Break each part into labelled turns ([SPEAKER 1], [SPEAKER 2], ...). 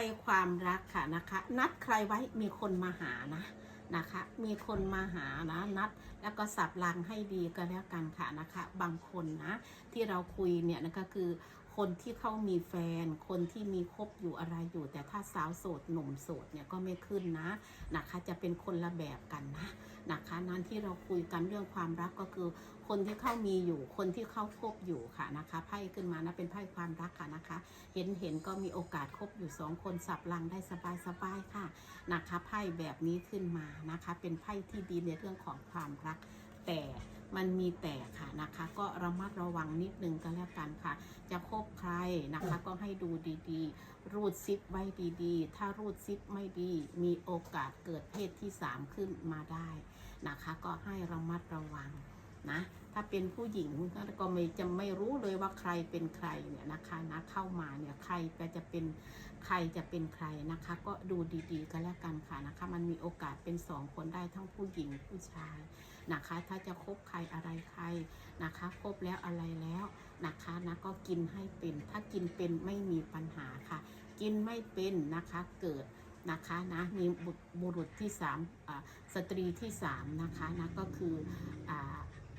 [SPEAKER 1] ภัยความรักค่ะนะคะ นัดใครไว้มีคนมาหานะนะคะ มีคนมาหานะนัดแล้วก็สับลังให้ดีก็แล้วกันค่ะนะคะ บางคนนะที่เราคุยเนี่ยนะก็คือ คนที่เขามีแฟน คนที่มีคบอยู่อะไรอยู่ แต่ถ้าสาวโสดหนุ่มโสดเนี่ยก็ไม่ขึ้นนะนะคะ จะเป็นคนละแบบกันนะนะคะ นั้นที่เราคุยกันเรื่องความรักก็คือ คนที่เขามีอยู่ คนที่เขาคบอยู่ค่ะนะคะไพ่ขึ้นมานะเป็นไพ่ความรักค่ะนะคะ เห็นเห็นก็มีโอกาสคบอยู่สองคนสับลังได้สบายสบายๆค่ะนะคะไพ่แบบนี้ขึ้นมานะคะ เป็นไพ่ที่ดีในเรื่องของความรัก แต่มันมีแต่ค่ะนะคะ ก็ระมัดระวังนิดนึงก็แล้วกันค่ะ จะคบใครนะคะก็ให้ดูดีๆ รูดซิปไว้ดีๆ ถ้ารูดซิปไม่ดี มีโอกาสเกิดเพศที่ 3 ขึ้นมาได้นะคะ ก็ให้ระมัดระวัง นะ ถ้าเป็นผู้หญิงก็ไม่จะไม่รู้เลยว่าใครเป็นใครเนี่ยนะคะนะเข้ามาเนี่ยใครจะเป็นใครจะเป็นใครนะคะ ก็ดูดีๆก็แล้วกันค่ะนะคะ มันมีโอกาสเป็นสองคนได้ทั้งผู้หญิงผู้ชายนะคะ ถ้าจะคบใครอะไรใครนะคะคบแล้วอะไรแล้วนะคะนะก็กินให้เป็น ถ้ากินเป็นไม่มีปัญหาค่ะ กินไม่เป็นนะคะเกิดนะคะนะมีบุตรบุรุษที่สามสตรีที่สามนะคะนะก็คืออ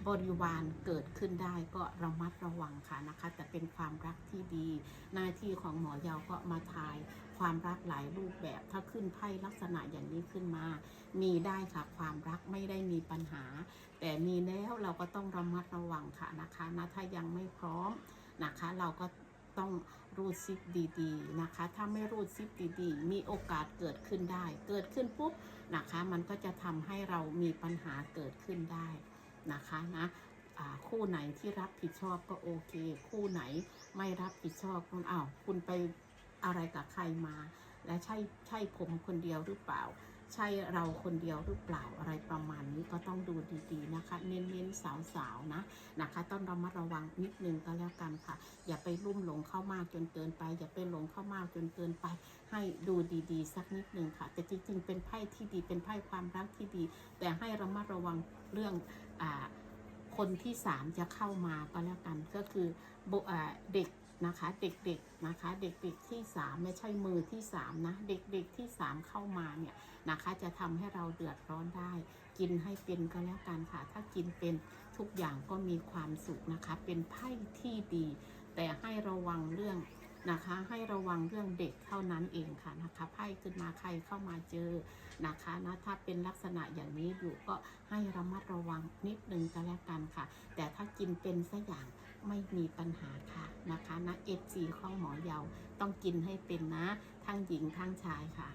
[SPEAKER 1] บริวารเกิดขึ้นได้ก็ระมัดระวังค่ะนะคะ แต่เป็นความรักที่ดี หน้าที่ของหมอยาวก็มาทายความรักหลายรูปแบบถ้าขึ้นไพ่ลักษณะอย่างนี้ขึ้นมา มีได้ค่ะความรักไม่ได้มีปัญหา แต่มีแล้วเราก็ต้องระมัดระวังค่ะนะคะนะถ้ายังไม่พร้อมนะคะ เราก็ต้องรูดซิปดีๆนะคะ ถ้าไม่รูดซิปดีๆ มีโอกาสเกิดขึ้นได้ เกิดขึ้นปุ๊บนะคะ มันก็จะทำให้เรามีปัญหาเกิดขึ้นได้ นะคะนะคู่ไหนที่รับผิดชอบก็โอเค คู่ไหนไม่รับผิดชอบคุณอ้าวคุณไปอะไรกับใครมา และใช่ใช่ผมคนเดียวหรือเปล่า ใช่เราคนเดียวหรือเปล่าอะไรประมาณนี้ก็ต้องดูดีๆนะคะ เน้นๆสาวๆนะนะคะ ต้องระมัดระวังนิดนึงก็แล้วกันค่ะ อย่าไปลุ่มหลงเข้ามากจนเกินไป อย่าไปหลงเข้ามากจนเกินไป ให้ดูดีๆ สักนิดนึงค่ะ แต่จริงๆเป็นไพ่ที่ดีเป็นไพ่ความรักที่ดี แต่ให้ระมัดระวังเรื่องอ่าคนที่สามจะเข้ามาก็แล้วกันก็คืออเด็ก นะคะ เด็กๆนะคะ เด็กๆที่สามไม่ใช่มือที่สามนะเด็กๆที่สามเข้ามาเนี่ยนะคะ จะทำให้เราเดือดร้อนได้ กินให้เป็นก็แล้วกันค่ะ ถ้ากินเป็นทุกอย่างก็มีความสุขนะคะ เป็นไพ่ที่ดี แต่ให้ระวังเรื่อง นะคะ ให้ระวังเรื่องเด็กเท่านั้นเองค่ะนะคะไพ่ขึ้นมาใครเข้ามาเจอนะคะนะถ้าเป็นลักษณะอย่างนี้อยู่ก็ให้ระมัดระวังนิดนึงก็แล้วกันค่ะ แต่ถ้ากินเป็นสักอย่างไม่มีปัญหาค่ะนะคะนะเอฟซีข้องหมอยาวต้องกินให้เป็นนะ ทั้งหญิงทั้งชายค่ะ